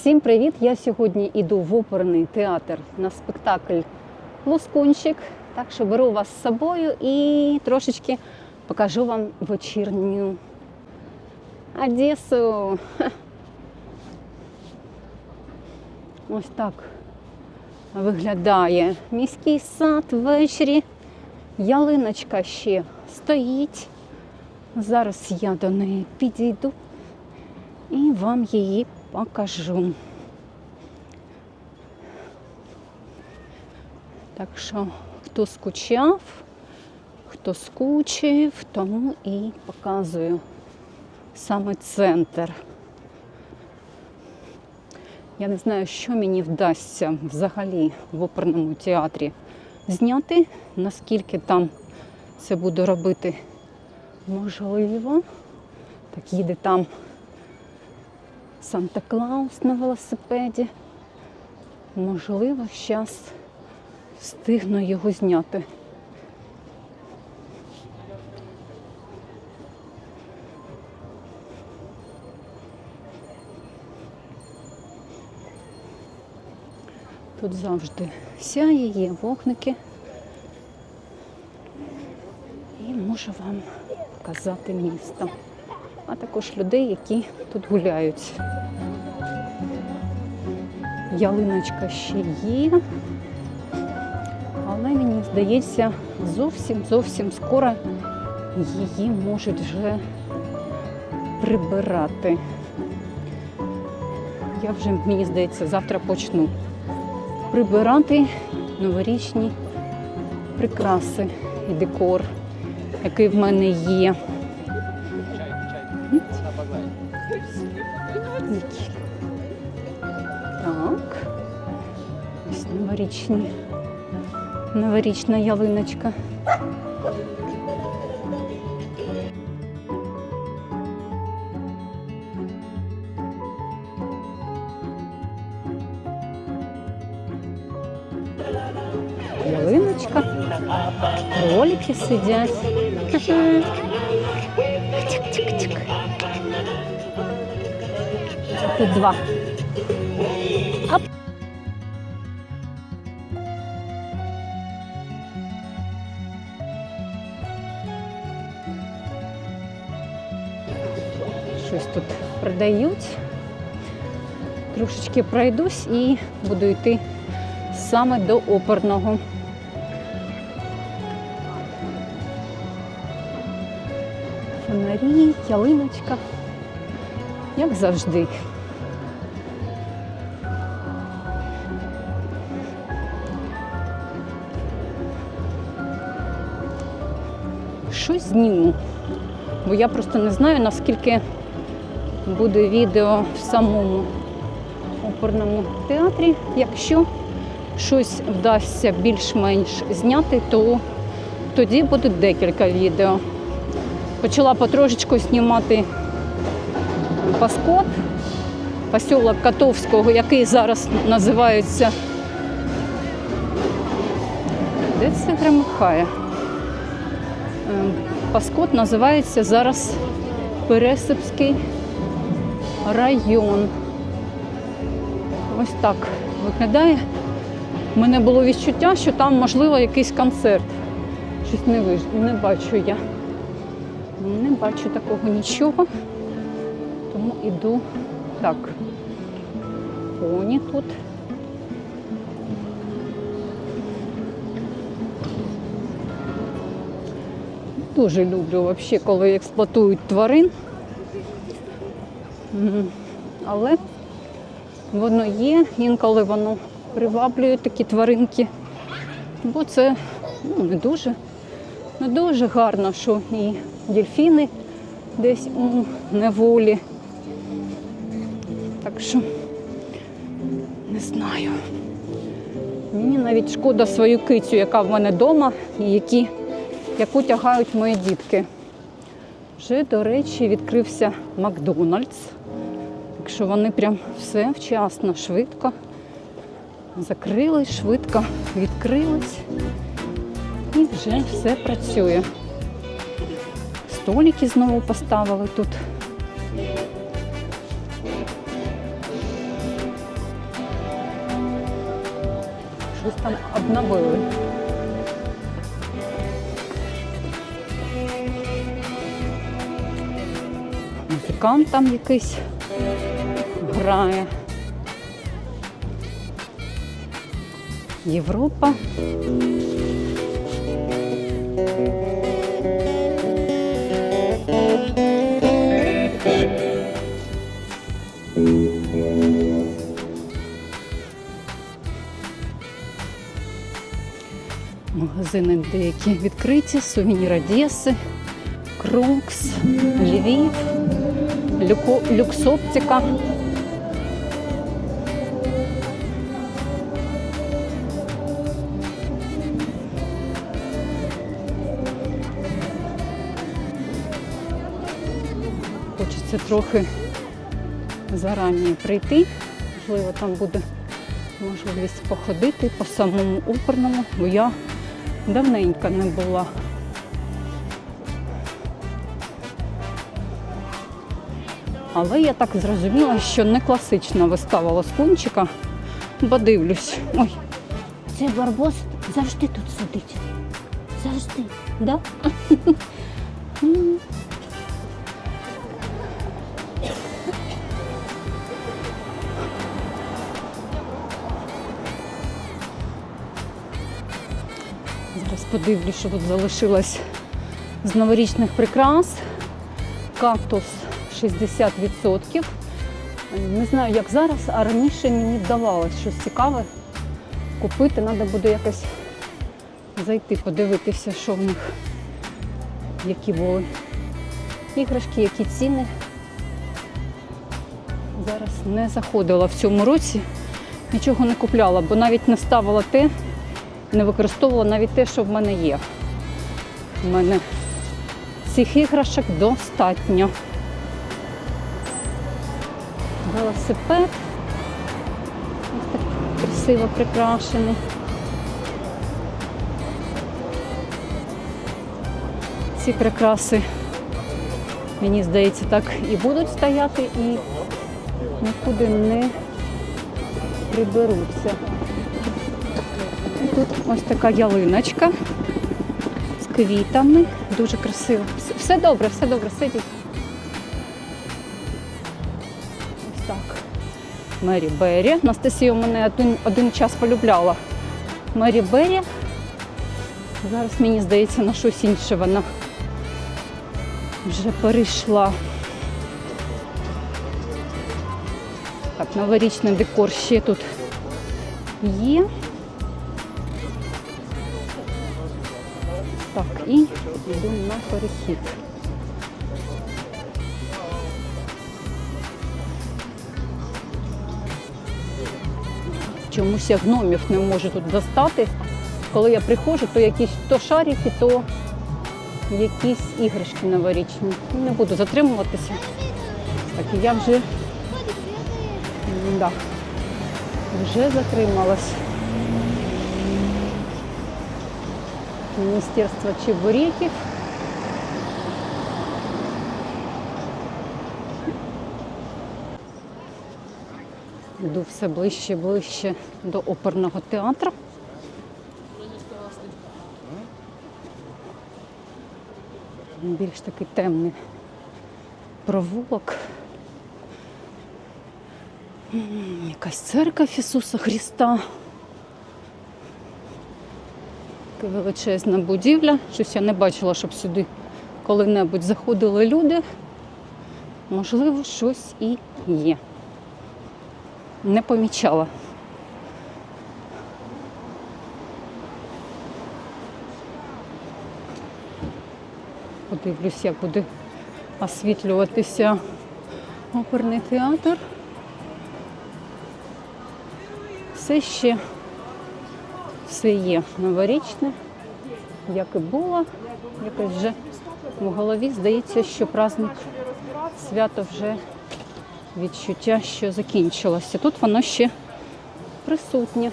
Всім привіт! Я сьогодні йду в оперний театр на спектакль Лоскунчик. Так що беру вас з собою і трошечки покажу вам вечірню Одесу. Ось так виглядає міський сад ввечері. Ялиночка ще стоїть. Зараз я до неї підійду і вам її покажу. Так що, хто скучав, хто скучив, тому і показую саме центр. Я не знаю, що мені вдасться взагалі в оперному театрі зняти, наскільки там це буду робити можливо. Так їде там Санта-Клаус на велосипеді. Можливо, зараз встигну його зняти. Тут завжди сяє, є вогники. І можу вам показати місто, а також людей, які тут гуляють. Ялиночка ще є, але мені здається, зовсім зовсім скоро її можуть вже прибирати. Я вже, мені здається, завтра почну прибирати новорічні прикраси і декор, який в мене є. Які? Так. Ось новорічні. Новорічна ялиночка. Ялиночка. Кролики сидять. Тик-тик-тик. Тут два. Ап. Щось тут продають. Трошечки пройдусь і буду йти саме до оперного. Фонарі, ялиночка, як завжди. Щось зніму, бо я просто не знаю, наскільки буде відео в самому оперному театрі. Якщо щось вдасться більш-менш зняти, то тоді буде декілька відео. Почала потрошечку знімати Паскот, посілок Котовського, який зараз називається. Де це громихає? Ем, Паскот називається зараз Пересипський район. Ось так виглядає. У мене було відчуття, що там можливо якийсь концерт. Щось не виж... не бачу я. Бачу такого нічого. Тому іду так. Коні тут. Дуже люблю взагалі, коли експлуатують тварин. Але воно є, інколи воно приваблює такі тваринки. Бо це ну, не дуже, не дуже гарно, що і дельфіни десь у неволі. Так що не знаю. Мені навіть шкода свою кицю, яка в мене вдома, і які, яку тягають мої дітки. Вже, до речі, відкрився Макдональдс. Так що вони прям все вчасно, швидко. Закрили, швидко відкрились. І вже все працює столики знову поставили тут. Щось там обновили. Музикант там якийсь грає. Європа. Магазини деякі відкриті, сувенір Одеси, Крукс, Львів, Люксоптика. Хочеться трохи зарані прийти. Можливо, там буде можливість походити по самому оперному, бо я давненько не була. Але я так зрозуміла, що не класична вистава Лоскунчика, бо дивлюсь. Ой, Цей барбос завжди тут сидить. Завжди. да? Зараз подивлюсь, що тут залишилось з новорічних прикрас. Кактус 60%. Не знаю, як зараз, а раніше мені вдавалось щось цікаве купити. Треба буде якось зайти, подивитися, що в них, які були іграшки, які ціни. Зараз не заходила в цьому році, нічого не купляла, бо навіть не ставила те, не використовувала навіть те, що в мене є. У мене цих іграшок достатньо. Велосипед. Ось так красиво прикрашений. Ці прикраси, мені здається, так і будуть стояти і нікуди не приберуться. Тут ось така ялиночка з квітами. Дуже красиво. Все- Все добре, все добре, сидіть. Ось так. Мері Беррі. Анастасія мене один, один час полюбляла. Мері Беррі. Зараз мені здається на щось інше вона вже перейшла. Так, новорічний декор ще тут є. І йду на перехід. Чомусь я гномів не можу тут достати. Коли я приходжу, то якісь то шарики, то якісь іграшки новорічні. Не буду затримуватися. Так, я вже, да, вже затрималась. Міністерство чебуреків. Йду все ближче і ближче до оперного театру. Більш такий темний провулок. Якась церква Ісуса Христа. Така величезна будівля. Щось я не бачила, щоб сюди коли-небудь заходили люди. Можливо, щось і є. Не помічала. Подивлюсь, як буде освітлюватися оперний театр. Все ще все є новорічне, як і було. Якось вже в голові здається, що праздник свято вже відчуття, що закінчилося. Тут воно ще присутнє.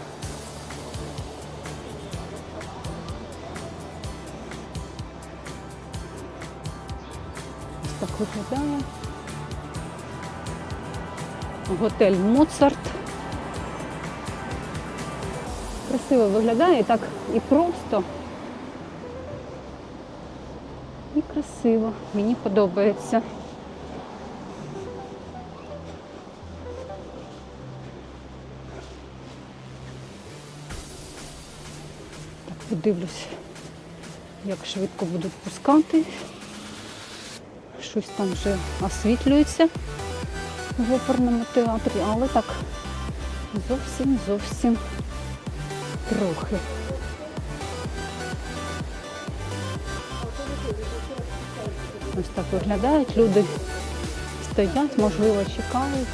Ось так виглядає. Готель Моцарт. Красиво виглядає так і просто. І красиво. Мені подобається. Так, подивлюсь, як швидко будуть пускати. Щось там вже освітлюється в оперному театрі, але так зовсім зовсім трохи. Ось так виглядають. Люди стоять, можливо, чекають.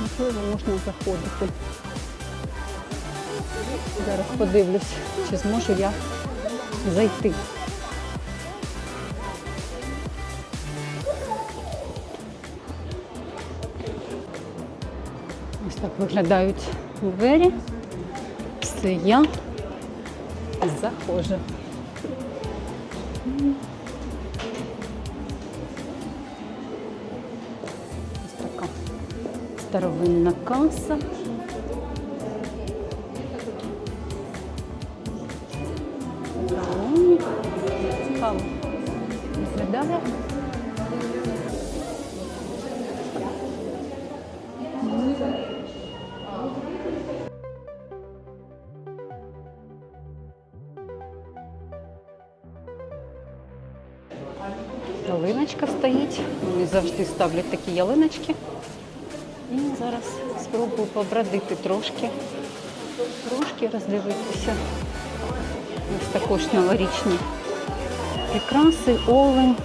Можливо, можна заходити. Зараз подивлюсь, чи зможу я зайти. Ось так виглядають двері. Це я заходжу. Ось така старовинна каса. Цікаво. Виглядає. Ялиночка стоїть. Вони завжди ставлять такі ялиночки. І зараз спробую побродити трошки. Трошки роздивитися. Ось також новорічні прикраси, олень,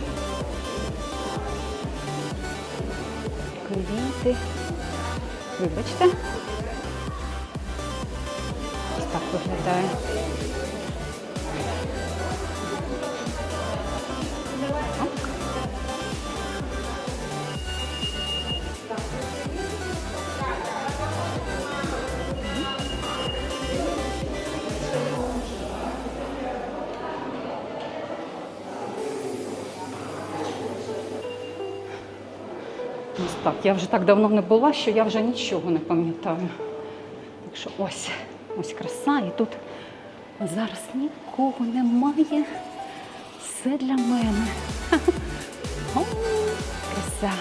квіти. Вибачте. Ось так виглядає. Ось так. Я вже так давно не була, що я вже нічого не пам'ятаю. Так що ось, ось краса, і тут зараз нікого немає. Все для мене. О, краса.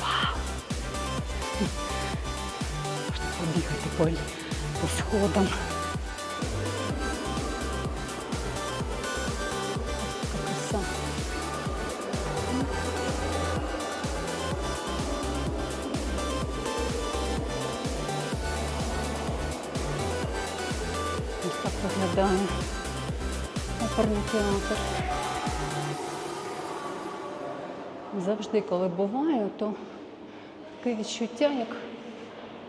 Вау. Можна побігати по, по сходам. Оперний театр. Завжди, коли буваю, то таке відчуття, як,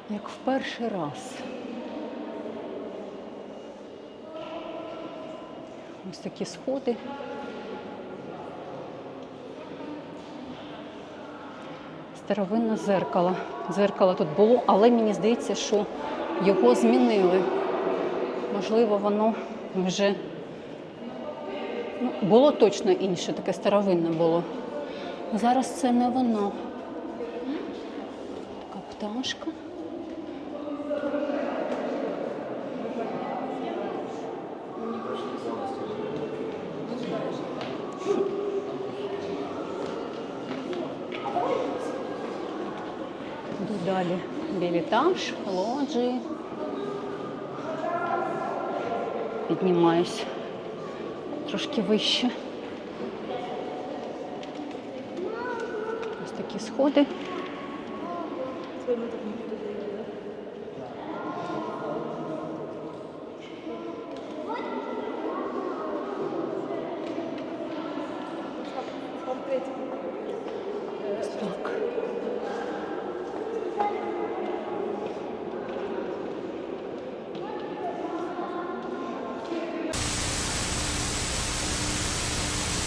як в перший раз. Ось такі сходи. Старовинне зеркало. Зеркало тут було, але мені здається, що його змінили. Можливо, воно вже було точно інше, таке старовинне було. Зараз це не воно. Така пташка. Далі. Білітаж, лоджії. Піднімаюсь трошки вище. Ось такі сходи.